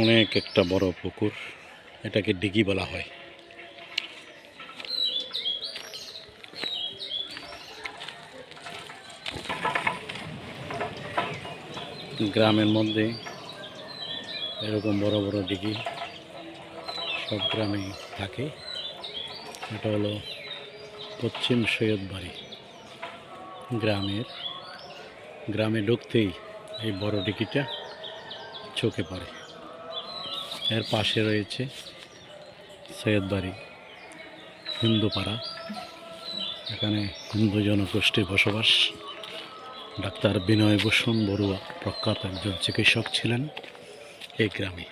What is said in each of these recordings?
অনেক একটা বড় পুকুর, এটাকে ডিগি বলা হয়। গ্রামের মধ্যে এরকম বড় বড় ডিগি সব গ্রামেই থাকে। এটা হলো পশ্চিম সৈয়দ বাড়ি। গ্রামের, গ্রামে ঢুকতেই এই বড় ডিগিটা চোখে পড়ে। এর পাশে রয়েছে সৈয়দ বাড়ি, হিন্দুপাড়া। এখানে হিন্দু জনগোষ্ঠীর বসবাস। ডাক্তার বিনয় ভূষণ বড়ুয়া প্রখ্যাত একজন চিকিৎসক ছিলেন এই গ্রামে।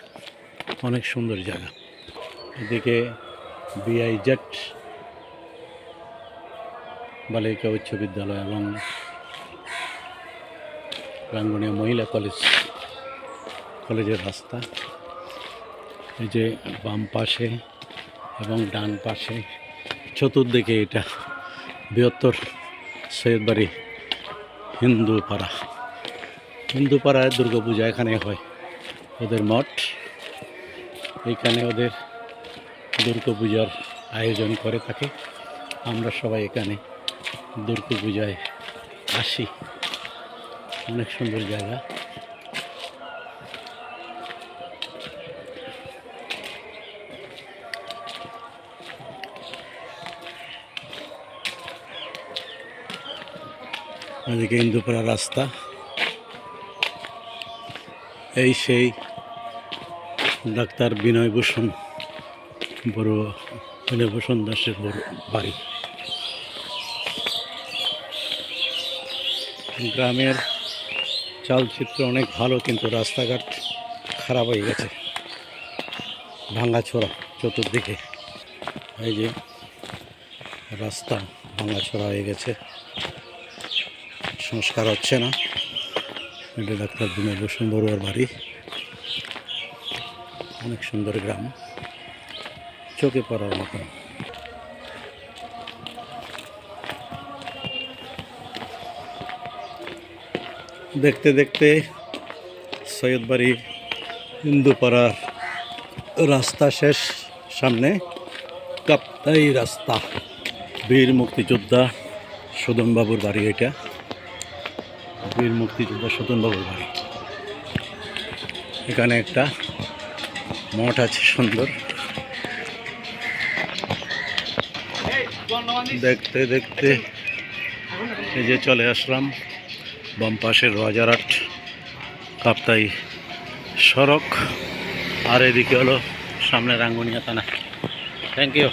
অনেক সুন্দর জায়গা। এদিকে বিআইজেট বালিকা উচ্চ বিদ্যালয় এবং রাঙ্গুনিয়া মহিলা কলেজ, কলেজের রাস্তা। এই যে বাম পাশে এবং ডান পাশে চতুর্দিকে এটা বৃহত্তর সৈয়দবাড়ি হিন্দু পাড়া হিন্দু পাড়ায় দুর্গাপূজা এখানে হয়, ওদের মঠ। এইখানে ওদের দুর্গাপূজার আয়োজন করে থাকে। আমরা সবাই এখানে দুর্গাপূজায় আসি। অনেক সুন্দর জায়গা। এদিকে ইন্দুপাড়া রাস্তা। এই সেই ডাক্তার বিনয় ভূষণ বড় বিনয় ভূষণ দাসের বড় বাড়ি। গ্রামের চালচিত্র অনেক ভালো, কিন্তু রাস্তাঘাট খারাপ হয়ে গেছে। ভাঙাছোড়া চতুর্দিকে। এই যে রাস্তা ভাঙাছোড়া হয়ে গেছে। সংস্কার হচ্ছে না। এটা ডাক্তার বিনয় ভূষণ বড়ুয়ার বাড়ি। অনেক সুন্দর গ্রাম। চোখে পড়ার মতন। দেখতে দেখতে সৈয়দবাড়ি হিন্দুপাড়ার রাস্তা শেষ। সামনে কাপ্তাই রাস্তা। বীর মুক্তিযোদ্ধা সুদনবাবুর বাড়ি এটা। বীর মুক্তিযোদ্ধা সুদনবাবুর বাড়ি। এখানে একটা মঠ আছে সুন্দর। দেখতে দেখতে এই যে চলে আসলাম বাম পাশের রাজারহাট, কাপ্তাই সড়ক। আর এদিকে হলো সামনে রাঙ্গুনিয়া থানা। Thank you